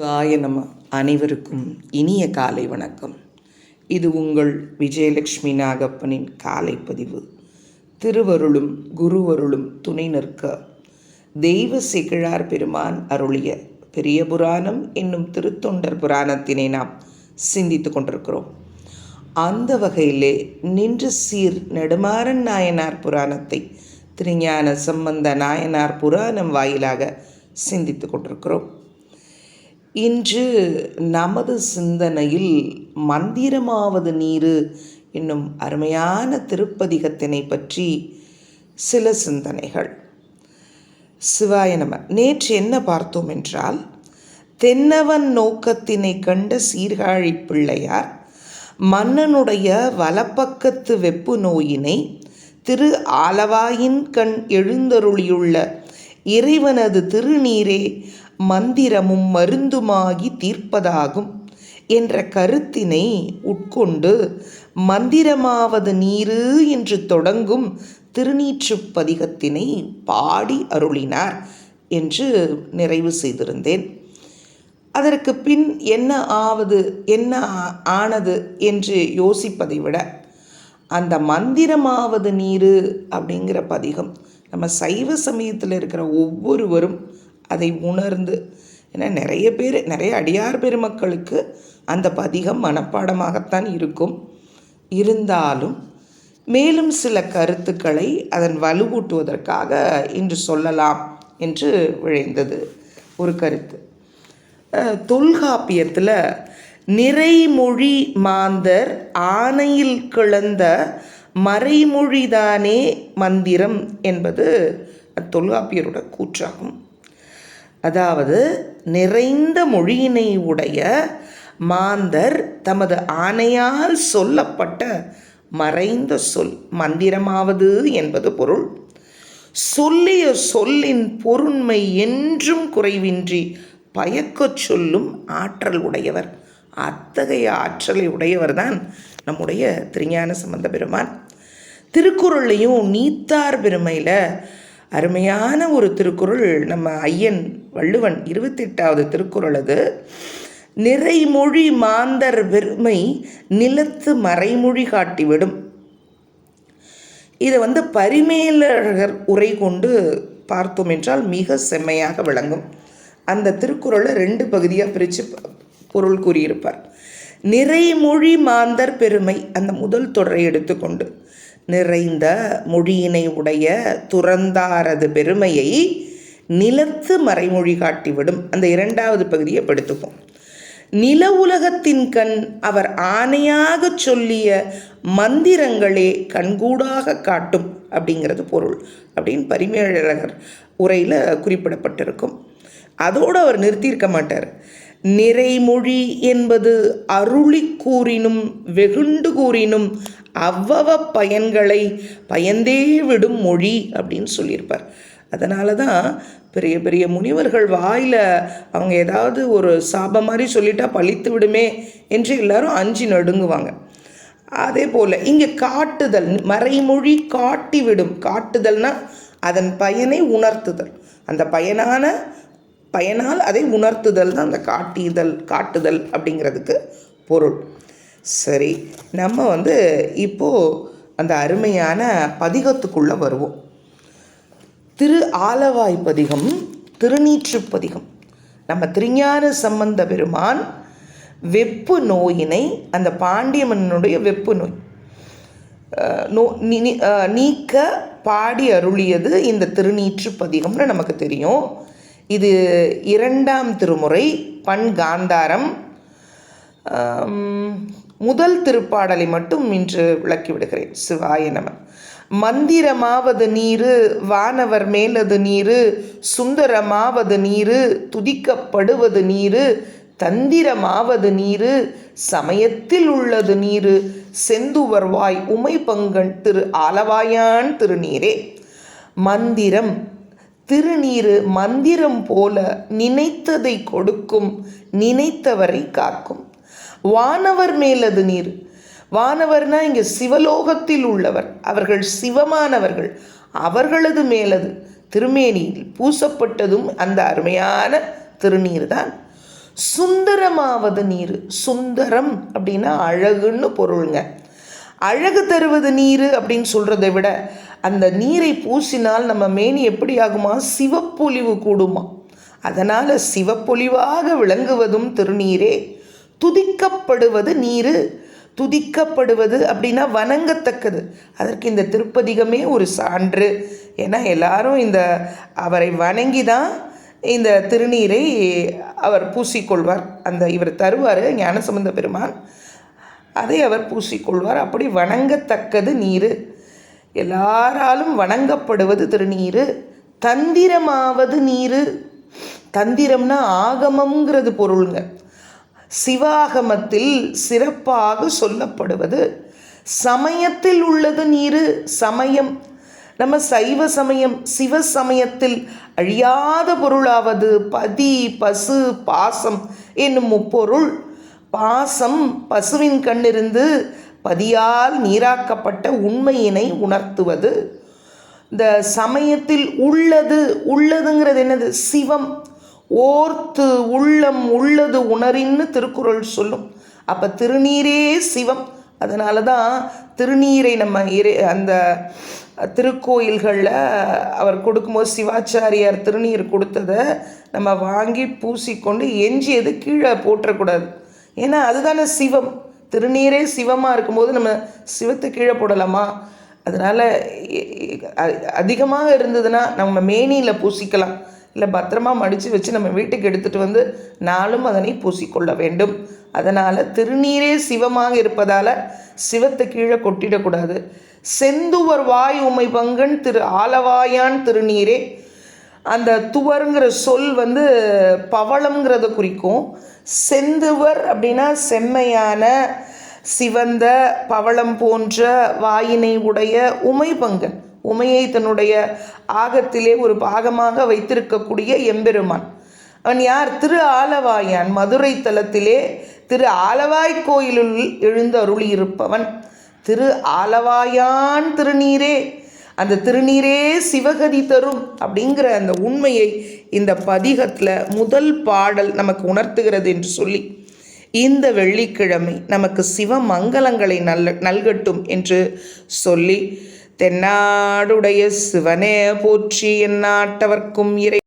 வாயனம் அனைவருக்கும் இனிய காலை வணக்கம். இது உங்கள் விஜயலட்சுமி நாகப்பனின் காலை பதிவு. திருவருளும் குருவருளும் துணை நிற்க. தெய்வ சிகிழார் பெருமான் அருளிய பெரிய புராணம் என்னும் திருத்தொண்டர் புராணத்தினை நாம் சிந்தித்து கொண்டிருக்கிறோம். அந்த வகையிலே நின்று சீர் நெடுமாறன் நாயனார் புராணத்தை திருஞான சம்பந்த நாயனார் புராணம் வாயிலாக சிந்தித்து கொண்டிருக்கிறோம். இன்று நமது சிந்தனையில் மந்திரமாவது நீரு என்னும் அருமையான திருப்பதிகத்தினை பற்றி சில சிந்தனைகள். சிவாய நம நேற்று என்ன பார்த்தோம் என்றால் தென்னவன் நோக்கத்தினை கண்ட சீர்காழி பிள்ளையார் மன்னனுடைய வலப்பக்கத்து வெப்பு நோயினை திரு ஆலவாயின் கண் எழுந்தருளியுள்ள இறைவனது திருநீரே மந்திரமும் மருந்துமாகி தீர்ப்பதாகும் என்ற கருத்தினை உட்கொண்டு மந்திரமாவது நீரு என்று தொடங்கும் திருநீற்றுப் பதிகத்தினை பாடி அருளினார் என்று நிறைவு செய்திருந்தேன். அதற்கு பின் என்ன ஆவது என்ன ஆ- ஆனது என்று யோசிப்பதை விட அந்த மந்திரமாவது நீரு அப்படிங்கிற பதிகம் நம்ம சைவ சமயத்தில் இருக்கிற ஒவ்வொருவரும் அதை உணர்ந்து ஏன்னா நிறைய பேர் நிறைய அடியார் பெருமக்களுக்கு அந்த பதிகம் மனப்பாடமாகத்தான் இருக்கும். இருந்தாலும் மேலும் சில கருத்துக்களை அதன் வலுவூட்டுவதற்காக இன்று சொல்லலாம் என்று விழைந்தது ஒரு கருத்து. தொல்காப்பியத்தில் நிறைமொழி மாந்தர் ஆணையில் கிளந்த மறைமொழிதானே மந்திரம் என்பது தொல்காப்பியரோட கூற்றாகும். அதாவது நிறைந்த மொழியினை உடைய மாந்தர் தமது ஆணையால் சொல்லப்பட்ட மறைந்த சொல் மந்திரமாவது என்பது பொருள். சொல்லிய சொல்லின் பொருண்மை என்றும் குறைவின்றி பயக்கச் சொல்லும் ஆற்றல் உடையவர். அத்தகைய ஆற்றலை உடையவர்தான் நம்முடைய திருஞான சம்பந்த பெருமான். திருக்குறள்லையும் நீத்தார் பெருமையில் அருமையான ஒரு திருக்குறள் நம்ம ஐயன் வள்ளுவன் இருபத்தெட்டாவது திருக்குறள் அது. நிறைமொழி மாந்தர் பெருமை நிலத்து மறைமொழி காட்டிவிடும். இதை வந்து பரிமேலழகர் உரை கொண்டு பார்த்தோம் என்றால் மிக செம்மையாக விளங்கும். அந்த திருக்குறளை ரெண்டு பகுதியாக பிரித்து பொருள் கூறியிருப்பார். நிறைமொழி மாந்தர் பெருமை அந்த முதல் தொடரை எடுத்துக்கொண்டு நிறைந்த மொழியினை உடைய துறந்தாரது பெருமையை நிலத்து மறைமொழி காட்டிவிடும். அந்த இரண்டாவது பகுதியை படுத்துப்போம் நில உலகத்தின் கண் அவர் ஆணையாகச் சொல்லிய மந்திரங்களே கண்கூடாக காட்டும் அப்படிங்கிறது பொருள் அப்படின்னு பரிமேழகர் உரையில் குறிப்பிடப்பட்டிருக்கும். அதோடு அவர் நிறுத்தியிருக்க மாட்டார். நிறைமொழி என்பது அருளி கூறினும் வெகுண்டு கூறினும் அவ்வவ பயன்களை பயந்தே விடும் மொழி அப்படின்னு சொல்லியிருப்பார். அதனால தான் பெரிய பெரிய முனிவர்கள் வாயில் அவங்க ஏதாவது ஒரு சாபம் மாதிரி சொல்லிட்டா பழித்து விடுமே என்று எல்லாரும் அஞ்சு நடுங்குவாங்க. அதே போல் இங்கே காட்டுதல் மறைமொழி காட்டிவிடும். காட்டுதல்னா அதன் பயனை உணர்த்துதல். அந்த பயனான பயனால் அதை உணர்த்துதல் தான் அந்த காட்டிதல் காட்டுதல் அப்படிங்கிறதுக்கு பொருள். சரி நம்ம வந்து இப்போது அந்த அருமையான பதிகத்துக்குள்ளே வருவோம். திரு ஆலவாய் பதிகம் திருநீற்று பதிகம். நம்ம திருஞான சம்பந்த பெருமான் வெப்பு நோயினை அந்த பாண்டியமன்னனுடைய வெப்பு நோய் நோ நீக்க பாடி அருளியது இந்த திருநீற்று பதிகம்னு நமக்கு தெரியும். இது இரண்டாம் திருமுறை பண் காந்தாரம் முதல் திருப்பாடலை மட்டும் இன்று விளக்கிவிடுகிறேன் சிவாய நம. மந்திரமாவது நீரு வானவர் மேலது நீரு சுந்தரமாவது நீரு துதிக்கப்படுவது நீரு தந்திரமாவது நீரு சமயத்தில் உள்ளது நீரு செந்துவர்வாய் உமை பங்கன் திரு ஆலவாயான் திருநீரே. மந்திரம் திருநீரு மந்திரம் போல நினைத்ததை கொடுக்கும் நினைத்தவரை காக்கும். வானவர் மேலது நீர். வானவர்னா இங்கே சிவலோகத்தில் உள்ளவர். அவர்கள் சிவமானவர்கள். அவர்களது மேலது. திருமேனியில் பூசப்பட்டதும் அந்த அருமையான திருநீர் தான். சுந்தரமாவது நீர். சுந்தரம் அப்படின்னா அழகுன்னு பொருளுங்க. அழகு தருவது நீர் அப்படின்னு சொல்கிறத விட அந்த நீரை பூசினால் நம்ம மேனி எப்படி ஆகுமா? சிவப்பொலிவு கூடுமா? அதனால் சிவப்பொலிவாக விளங்குவதும் திருநீரே. துதிக்கப்படுவது நீர். துதிக்கப்படுவது அப்படின்னா வணங்கத்தக்கது. அதற்கு இந்த திருப்பதிகமே ஒரு சான்று. ஏன்னா எல்லாரும் இந்த அவரை வணங்கி தான் இந்த திருநீரை அவர் பூசிக்கொள்வார். அந்த இவர் தருவார் ஞானசம்பந்த பெருமான். அதை அவர் பூசிக்கொள்வார். அப்படி வணங்கத்தக்கது நீர். எல்லாராலும் வணங்கப்படுவது திருநீர் தந்திரமாவது நீர். தந்திரம்னா ஆகமங்கிறது பொருளுங்க. சிவாகமத்தில் சிறப்பாக சொல்லப்படுவது சமயத்தில் உள்ளது நீர் சமயம். நம்ம சைவ சமயம் சிவ சமயத்தில் அழியாத பொருளாவது பதி பசு பாசம் என்னும் முப்பொருள். பாசம் பசுவின் கண்ணிருந்து பதியால் நீராக்கப்பட்ட உண்மையினை உணர்த்துவது. இந்த சமயத்தில் உள்ளது உள்ளதுங்கிறது என்னது? சிவம். ஓர்த்து உள்ளம் உள்ளது உணரின்னு திருக்குறள் சொல்லும். அப்போ திருநீரே சிவம். அதனால தான் திருநீரை நம்ம இறை அந்த திருக்கோயில்களில் அவர் கொடுக்கும்போது சிவாச்சாரியார் திருநீர் கொடுத்ததை நம்ம வாங்கி பூசிக்கொண்டு எஞ்சியது கீழே போட்டுறக்கூடாது ஏன்னா அதுதானே சிவம். திருநீரே சிவமாக இருக்கும்போது நம்ம சிவத்தை கீழே போடலாமா? அதனால் அதிகமாக இருந்ததுன்னா நம்ம மேனியில் பூசிக்கலாம். இல்லை பத்திரமா மடித்து வச்சு நம்ம வீட்டுக்கு எடுத்துகிட்டு வந்து நாளும் அதனை பூசிக்கொள்ள வேண்டும். அதனால் திருநீரே சிவமாக இருப்பதால் சிவத்தை கீழே கொட்டிடக்கூடாது. செந்துவர் வாய் உமை பங்கன் திரு ஆலவாயான் திருநீரே அந்த துவருங்கிற சொல் வந்து பவளம்ங்கிறத குறிக்கும். செந்துவர் அப்படின்னா செம்மையான சிவந்த பவளம் போன்ற வாயினை உடைய உமை பங்கன். உமையை தன்னுடைய ஆகத்திலே ஒரு பாகமாக வைத்திருக்கக்கூடிய எம்பெருமான். அவன் யார்? திரு ஆலவாயான். மதுரை தலத்திலே திரு ஆலவாய் கோயிலுள் எழுந்து அருளி இருப்பவன் திரு ஆலவாயான் திருநீரே. அந்த திருநீரே சிவகதி தரும் அப்படிங்கிற அந்த உண்மையை இந்த பதிகத்தில் முதல் பாடல் நமக்கு உணர்த்துகிறது என்று சொல்லி இந்த வெள்ளிக்கிழமை நமக்கு சிவமங்கலங்களை நல்ல நல்கட்டும் என்று சொல்லி தென்னாடுடைய சிவனே போற்றி என் நாட்டவர்க்கும் இறை